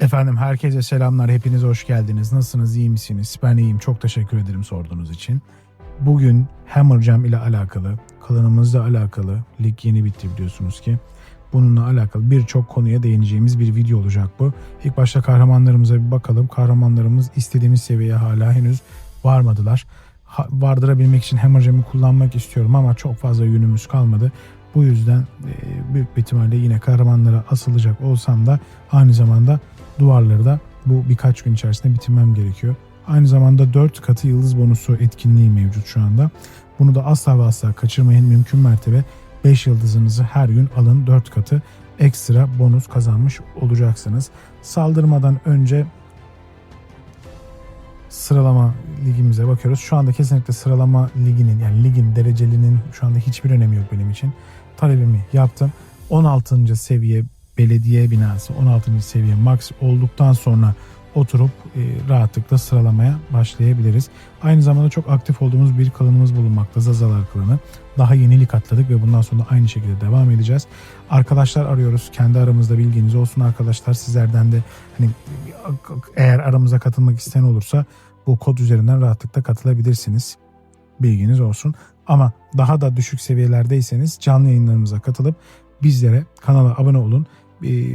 Efendim herkese selamlar. Hepiniz hoş geldiniz. Nasılsınız? iyi misiniz? Ben iyiyim. Çok teşekkür ederim sorduğunuz için. Bugün Hammer Jam ile alakalı, klanımızla alakalı, lig yeni bitti biliyorsunuz ki. Bununla alakalı birçok konuya değineceğimiz bir video olacak bu. İlk başta kahramanlarımıza bir bakalım. Kahramanlarımız istediğimiz seviyeye hala henüz varmadılar. Ha- vardırabilmek için Hammer Jam'i kullanmak istiyorum ama çok fazla yönümüz kalmadı. Bu yüzden e, büyük bir ihtimalle yine kahramanlara asılacak olsam da aynı zamanda duvarları da bu birkaç gün içerisinde bitirmem gerekiyor. Aynı zamanda 4 katı yıldız bonusu etkinliği mevcut şu anda. Bunu da asla ve asla kaçırmayın. Mümkün mertebe 5 yıldızınızı her gün alın 4 katı ekstra bonus kazanmış olacaksınız. Saldırmadan önce sıralama ligimize bakıyoruz. Şu anda kesinlikle sıralama liginin yani ligin derecelinin şu anda hiçbir önemi yok benim için. Talebimi yaptım. 16. seviye belediye binası 16. seviye max olduktan sonra oturup e, rahatlıkla sıralamaya başlayabiliriz. Aynı zamanda çok aktif olduğumuz bir klanımız bulunmakta Zazalar klanı. Daha yenilik atladık ve bundan sonra aynı şekilde devam edeceğiz. Arkadaşlar arıyoruz. Kendi aramızda bilginiz olsun arkadaşlar. Sizlerden de hani eğer aramıza katılmak isteyen olursa bu kod üzerinden rahatlıkla katılabilirsiniz. Bilginiz olsun. Ama daha da düşük seviyelerdeyseniz canlı yayınlarımıza katılıp bizlere kanala abone olun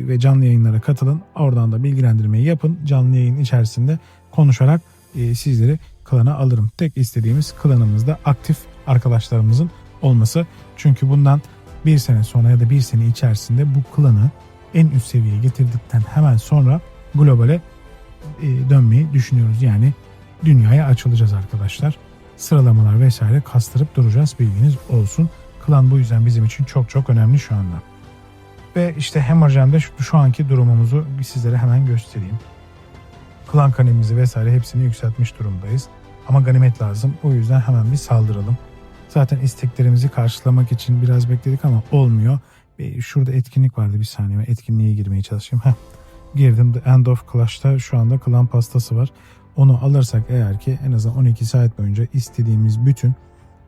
ve canlı yayınlara katılın. Oradan da bilgilendirmeyi yapın. Canlı yayın içerisinde konuşarak e, sizleri klana alırım. Tek istediğimiz klanımızda aktif arkadaşlarımızın olması. Çünkü bundan bir sene sonra ya da bir sene içerisinde bu klanı en üst seviyeye getirdikten hemen sonra globale e, dönmeyi düşünüyoruz. Yani dünyaya açılacağız arkadaşlar. Sıralamalar vesaire kastırıp duracağız bilginiz olsun. Klan bu yüzden bizim için çok çok önemli şu anda. Ve işte Hammer Jam'de şu, şu anki durumumuzu sizlere hemen göstereyim. Klan kanemizi vesaire hepsini yükseltmiş durumdayız. Ama ganimet lazım. O yüzden hemen bir saldıralım. Zaten isteklerimizi karşılamak için biraz bekledik ama olmuyor. Bir şurada etkinlik vardı bir saniye. Etkinliğe girmeye çalışayım. Heh. Girdim. The End of Clash'ta şu anda klan pastası var. Onu alırsak eğer ki en azından 12 saat boyunca istediğimiz bütün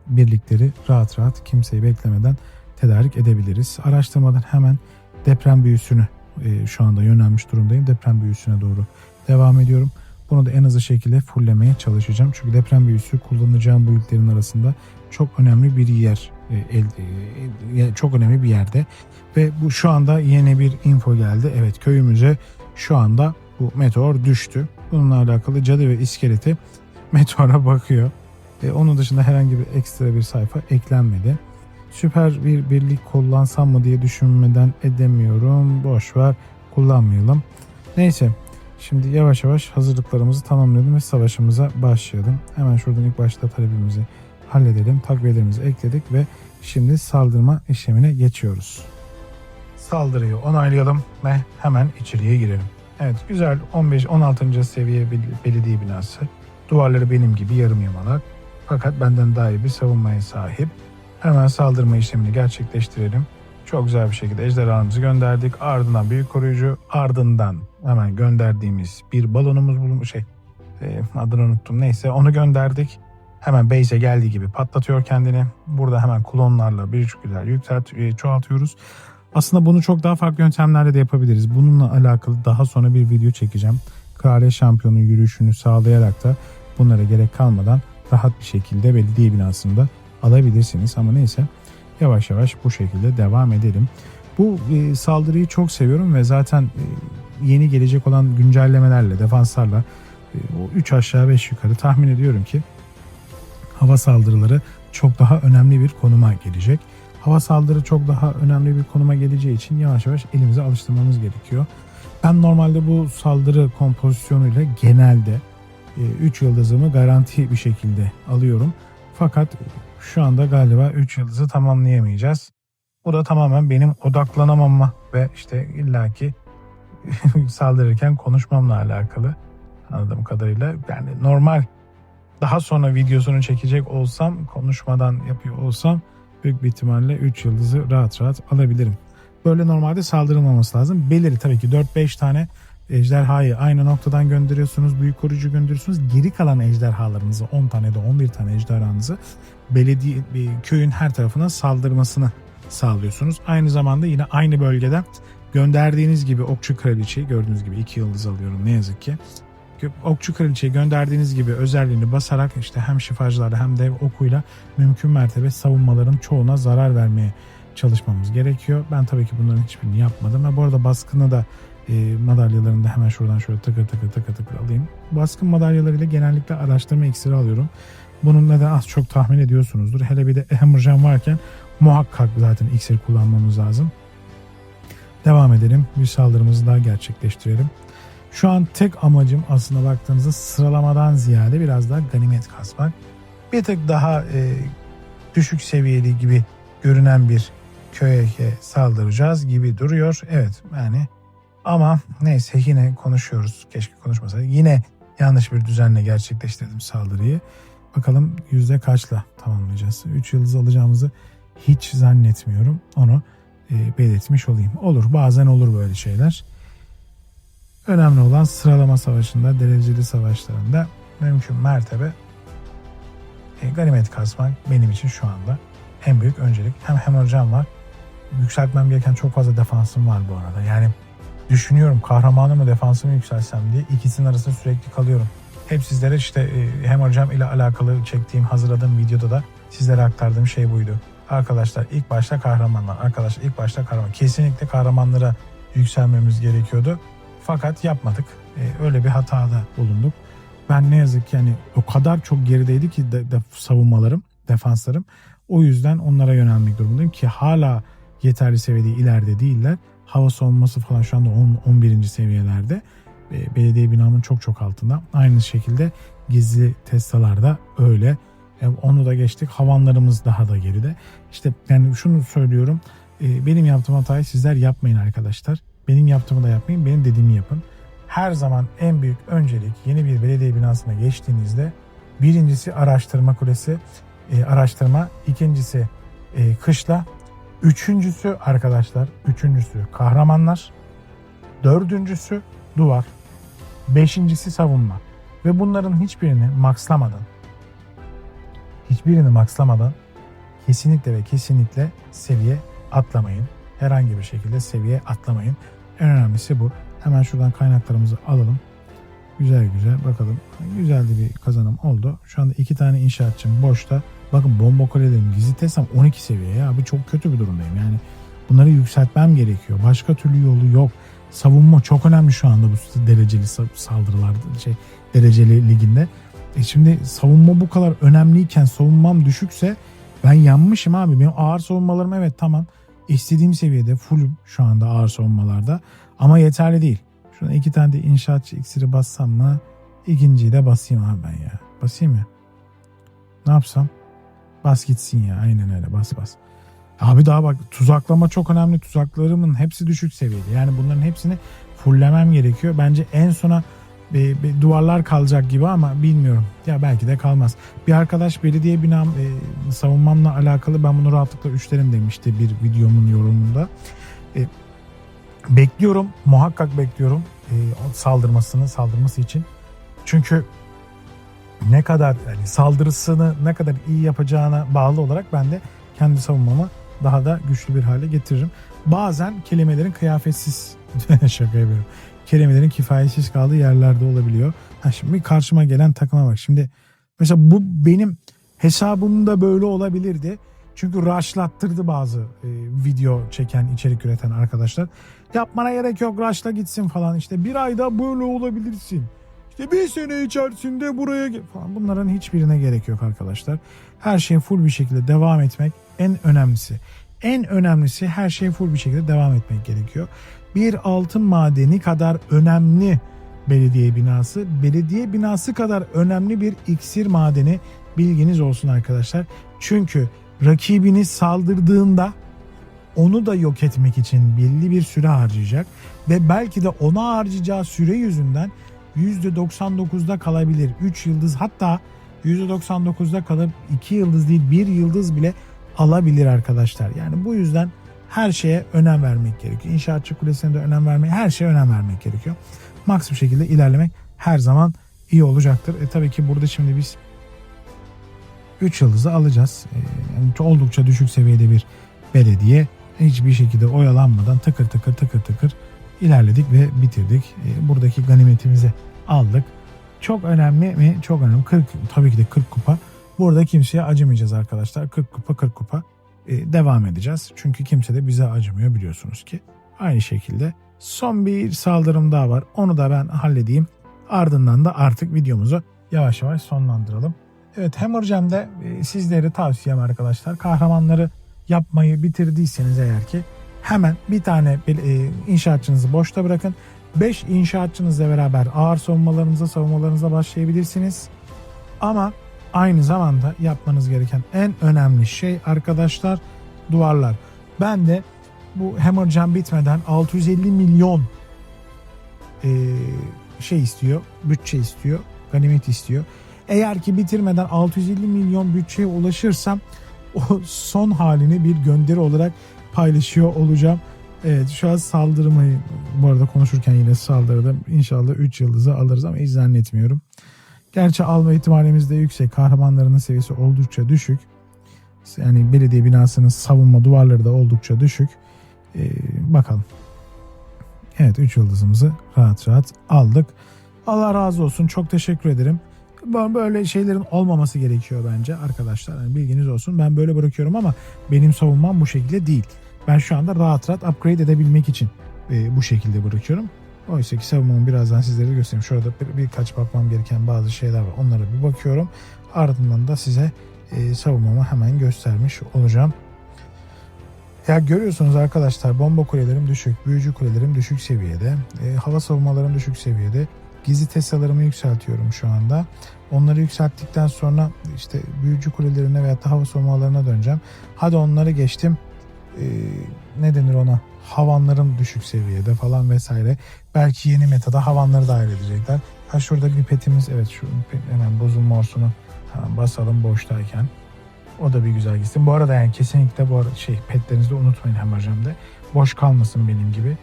birlikleri rahat rahat kimseyi beklemeden tedarik edebiliriz. Araştırmadan hemen deprem büyüsünü e, şu anda yönelmiş durumdayım. Deprem büyüsüne doğru devam ediyorum. Bunu da en hızlı şekilde fulllemeye çalışacağım. Çünkü deprem büyüsü kullanacağım bu ülkelerin arasında çok önemli bir yer. e, el- e, e, çok önemli bir yerde. Ve bu şu anda yeni bir info geldi. Evet köyümüze şu anda bu meteor düştü. Bununla alakalı cadı ve iskeleti meteora bakıyor. E, onun dışında herhangi bir ekstra bir sayfa eklenmedi. Süper bir birlik kullansam mı diye düşünmeden edemiyorum. Boş ver kullanmayalım. Neyse şimdi yavaş yavaş hazırlıklarımızı tamamlayalım ve savaşımıza başlayalım. Hemen şuradan ilk başta talebimizi halledelim. Takviyelerimizi ekledik ve şimdi saldırma işlemine geçiyoruz. Saldırıyı onaylayalım ve hemen içeriye girelim. Evet güzel 15-16. seviye bel- belediye binası. Duvarları benim gibi yarım yamalak. Fakat benden daha iyi bir savunmaya sahip. Hemen saldırma işlemini gerçekleştirelim. Çok güzel bir şekilde ejderhamızı gönderdik. Ardından büyük koruyucu. Ardından hemen gönderdiğimiz bir balonumuz bulunmuş. Şey e, adını unuttum. Neyse onu gönderdik. Hemen base'e geldiği gibi patlatıyor kendini. Burada hemen klonlarla birçok güzel yükselt, e, çoğaltıyoruz. Aslında bunu çok daha farklı yöntemlerle de yapabiliriz. Bununla alakalı daha sonra bir video çekeceğim. Kraliye şampiyonu yürüyüşünü sağlayarak da bunlara gerek kalmadan rahat bir şekilde belediye binasında alabilirsiniz. Ama neyse yavaş yavaş bu şekilde devam edelim. Bu e, saldırıyı çok seviyorum ve zaten e, yeni gelecek olan güncellemelerle, defanslarla e, o 3 aşağı 5 yukarı tahmin ediyorum ki hava saldırıları çok daha önemli bir konuma gelecek. Hava saldırı çok daha önemli bir konuma geleceği için yavaş yavaş elimize alıştırmamız gerekiyor. Ben normalde bu saldırı kompozisyonuyla genelde 3 yıldızımı garanti bir şekilde alıyorum. Fakat şu anda galiba 3 yıldızı tamamlayamayacağız. Bu da tamamen benim odaklanamama ve işte illaki saldırırken konuşmamla alakalı anladığım kadarıyla. Yani normal daha sonra videosunu çekecek olsam konuşmadan yapıyor olsam büyük bir ihtimalle 3 yıldızı rahat rahat alabilirim. Böyle normalde saldırılmaması lazım. Belirli tabii ki 4-5 tane ejderhayı aynı noktadan gönderiyorsunuz. Büyük koruyucu gönderiyorsunuz. Geri kalan ejderhalarınızı 10 tane de 11 tane ejderhanızı belediye bir köyün her tarafına saldırmasını sağlıyorsunuz. Aynı zamanda yine aynı bölgeden Gönderdiğiniz gibi Okçu Kraliçeyi gördüğünüz gibi iki yıldız alıyorum ne yazık ki. Okçu Kraliçeyi gönderdiğiniz gibi özelliğini basarak işte hem şifacılarla hem de okuyla mümkün mertebe savunmaların çoğuna zarar vermeye çalışmamız gerekiyor. Ben tabii ki bunların hiçbirini yapmadım. Ve bu arada baskını da e, madalyalarını da hemen şuradan şöyle tıkır tıkır tıkır tıkır alayım. Baskın madalyalarıyla genellikle araştırma iksiri alıyorum. Bunun neden az çok tahmin ediyorsunuzdur. Hele bir de Emergen varken muhakkak zaten iksir kullanmamız lazım. Devam edelim. Bir saldırımızı daha gerçekleştirelim. Şu an tek amacım aslında baktığınızda sıralamadan ziyade biraz daha ganimet kasmak. Bir tık daha e, düşük seviyeli gibi görünen bir köye saldıracağız gibi duruyor. Evet yani ama neyse yine konuşuyoruz. Keşke konuşmasaydık. Yine yanlış bir düzenle gerçekleştirdim saldırıyı. Bakalım yüzde kaçla tamamlayacağız. 3 yıldız alacağımızı hiç zannetmiyorum. Onu e, belirtmiş olayım. Olur bazen olur böyle şeyler. Önemli olan sıralama savaşında, dereceli savaşlarında mümkün mertebe e, ganimet kasmak benim için şu anda en büyük öncelik. Hem hemorjam var. Yükseltmem gereken çok fazla defansım var bu arada. Yani düşünüyorum kahramanı mı defansımı yükseltsem diye ikisinin arasında sürekli kalıyorum. Hep sizlere işte e, hemorjam ile alakalı çektiğim, hazırladığım videoda da sizlere aktardığım şey buydu. Arkadaşlar ilk başta kahramanlar. Arkadaşlar ilk başta kahraman. Kesinlikle kahramanlara yükselmemiz gerekiyordu. Fakat yapmadık. E, öyle bir hatada bulunduk. Ben ne yazık ki yani o kadar çok gerideydi ki de, de, savunmalarım, defanslarım. O yüzden onlara yönelmek durumundayım ki hala yeterli seviyede ileride değiller. Hava savunması falan şu anda 10, 11. seviyelerde. E, belediye binamın çok çok altında. Aynı şekilde gizli Tesla'larda öyle. E, onu da geçtik. Havanlarımız daha da geride. İşte yani şunu söylüyorum. E, benim yaptığım hatayı sizler yapmayın arkadaşlar. Benim yaptığımı da yapmayın. Benim dediğimi yapın. Her zaman en büyük öncelik yeni bir belediye binasına geçtiğinizde birincisi araştırma kulesi, e, araştırma, ikincisi e, kışla, üçüncüsü arkadaşlar, üçüncüsü kahramanlar, dördüncüsü duvar, beşincisi savunma ve bunların hiçbirini maxlamadan, hiçbirini maxlamadan kesinlikle ve kesinlikle seviye atlamayın. Herhangi bir şekilde seviye atlamayın. En önemlisi bu. Hemen şuradan kaynaklarımızı alalım. Güzel güzel bakalım. Güzel de bir kazanım oldu. Şu anda iki tane inşaatçım boşta. Bakın bomba kulelerim gizli teslim 12 seviye ya. Bu çok kötü bir durumdayım. Yani bunları yükseltmem gerekiyor. Başka türlü yolu yok. Savunma çok önemli şu anda bu dereceli saldırılarda şey dereceli liginde. E şimdi savunma bu kadar önemliyken savunmam düşükse ben yanmışım abi. Benim ağır savunmalarım evet tamam. İstediğim seviyede full şu anda ağır savunmalarda. Ama yeterli değil. Şuna iki tane de inşaatçı iksiri bassam mı? İkinciyi de basayım abi ben ya. Basayım mı? Ne yapsam? Bas gitsin ya. Aynen öyle bas bas. Abi daha bak tuzaklama çok önemli. Tuzaklarımın hepsi düşük seviyede. Yani bunların hepsini fulllemem gerekiyor. Bence en sona bir, bir duvarlar kalacak gibi ama bilmiyorum. Ya belki de kalmaz. Bir arkadaş belediye binam e, savunmamla alakalı ben bunu rahatlıkla üçlerim demişti bir videomun yorumunda. E, bekliyorum. Muhakkak bekliyorum e, saldırmasını saldırması için. Çünkü ne kadar yani saldırısını ne kadar iyi yapacağına bağlı olarak ben de kendi savunmamı daha da güçlü bir hale getiririm. Bazen kelimelerin kıyafetsiz şaka yapıyorum. Kelimelerin kifayetsiz kaldığı yerlerde olabiliyor. Ha şimdi karşıma gelen takıma bak. Şimdi mesela bu benim hesabımda böyle olabilirdi. Çünkü rushlattırdı bazı e, video çeken, içerik üreten arkadaşlar. Yapmana gerek yok rushla gitsin falan. İşte bir ayda böyle olabilirsin. İşte bir sene içerisinde buraya falan. Bunların hiçbirine gerek yok arkadaşlar. Her şeye full bir şekilde devam etmek en önemlisi. En önemlisi her şeye full bir şekilde devam etmek gerekiyor. Bir altın madeni kadar önemli belediye binası, belediye binası kadar önemli bir iksir madeni bilginiz olsun arkadaşlar. Çünkü rakibiniz saldırdığında onu da yok etmek için belli bir süre harcayacak ve belki de ona harcayacağı süre yüzünden %99'da kalabilir. 3 yıldız hatta %99'da kalıp 2 yıldız değil 1 yıldız bile alabilir arkadaşlar. Yani bu yüzden her şeye önem vermek gerekiyor. İnşaatçı kulesine de önem vermek, her şeye önem vermek gerekiyor. Max bir şekilde ilerlemek her zaman iyi olacaktır. E tabii ki burada şimdi biz 3 yıldızı alacağız. E, yani oldukça düşük seviyede bir belediye. hiçbir şekilde oyalanmadan tıkır tıkır tıkır tıkır ilerledik ve bitirdik. E, buradaki ganimetimizi aldık. Çok önemli mi? Çok önemli. 40, tabii ki de 40 kupa. Burada kimseye acımayacağız arkadaşlar. 40 kupa 40 kupa e, devam edeceğiz. Çünkü kimse de bize acımıyor biliyorsunuz ki. Aynı şekilde son bir saldırım daha var. Onu da ben halledeyim. Ardından da artık videomuzu yavaş yavaş sonlandıralım. Evet Hammerjam'de e, sizlere tavsiyem arkadaşlar. Kahramanları yapmayı bitirdiyseniz eğer ki hemen bir tane e, inşaatçınızı boşta bırakın. 5 inşaatçınızla beraber ağır savunmalarınıza savunmalarınıza başlayabilirsiniz. Ama aynı zamanda yapmanız gereken en önemli şey arkadaşlar duvarlar. Ben de bu Hammer Jam bitmeden 650 milyon e, şey istiyor, bütçe istiyor, ganimet istiyor. Eğer ki bitirmeden 650 milyon bütçeye ulaşırsam o son halini bir gönderi olarak paylaşıyor olacağım. Evet şu an saldırmayı bu arada konuşurken yine saldırdım. İnşallah 3 yıldızı alırız ama hiç zannetmiyorum. Gerçi alma ihtimalimiz de yüksek. Kahramanlarının seviyesi oldukça düşük. Yani belediye binasının savunma duvarları da oldukça düşük. Ee, bakalım. Evet 3 yıldızımızı rahat rahat aldık. Allah razı olsun. Çok teşekkür ederim. Böyle şeylerin olmaması gerekiyor bence arkadaşlar. Yani bilginiz olsun. Ben böyle bırakıyorum ama benim savunmam bu şekilde değil. Ben şu anda rahat rahat upgrade edebilmek için e, bu şekilde bırakıyorum. Oysa ki savunmamı birazdan sizlere göstereyim. Şurada bir, birkaç bakmam gereken bazı şeyler var. Onlara bir bakıyorum. Ardından da size e, savunmamı hemen göstermiş olacağım. Ya görüyorsunuz arkadaşlar bomba kulelerim düşük, büyücü kulelerim düşük seviyede, e, hava savunmalarım düşük seviyede. Gizli tesalarımı yükseltiyorum şu anda. Onları yükselttikten sonra işte büyücü kulelerine veya hava savunmalarına döneceğim. Hadi onları geçtim. Ee, ne denir ona? Havanlarım düşük seviyede falan vesaire. Belki yeni metada havanları dahil edecekler. Ha şurada bir petimiz evet şu hemen bozulma orsunu hemen basalım boştayken. O da bir güzel gitsin. Bu arada yani kesinlikle bu arada şey petlerinizi unutmayın Hammerjam'da. Boş kalmasın benim gibi.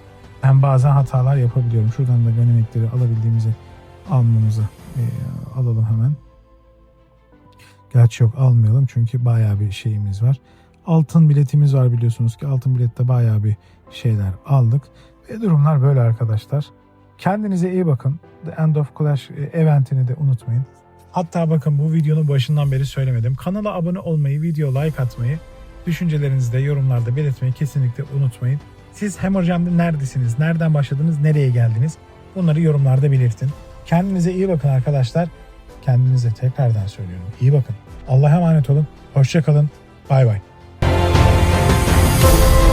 Ben bazen hatalar yapabiliyorum. Şuradan da ganimetleri alabildiğimizi almamızı e, alalım hemen. Gerçi yok almayalım çünkü bayağı bir şeyimiz var. Altın biletimiz var biliyorsunuz ki altın bilette bayağı bir şeyler aldık. Ve durumlar böyle arkadaşlar. Kendinize iyi bakın. The End of Clash e, eventini de unutmayın. Hatta bakın bu videonun başından beri söylemedim. Kanala abone olmayı, video like atmayı, düşüncelerinizi de yorumlarda belirtmeyi kesinlikle unutmayın. Siz Hammerjam'da neredesiniz? Nereden başladınız? Nereye geldiniz? Bunları yorumlarda belirtin. Kendinize iyi bakın arkadaşlar. Kendinize tekrardan söylüyorum. İyi bakın. Allah'a emanet olun. Hoşça kalın. Bay bay.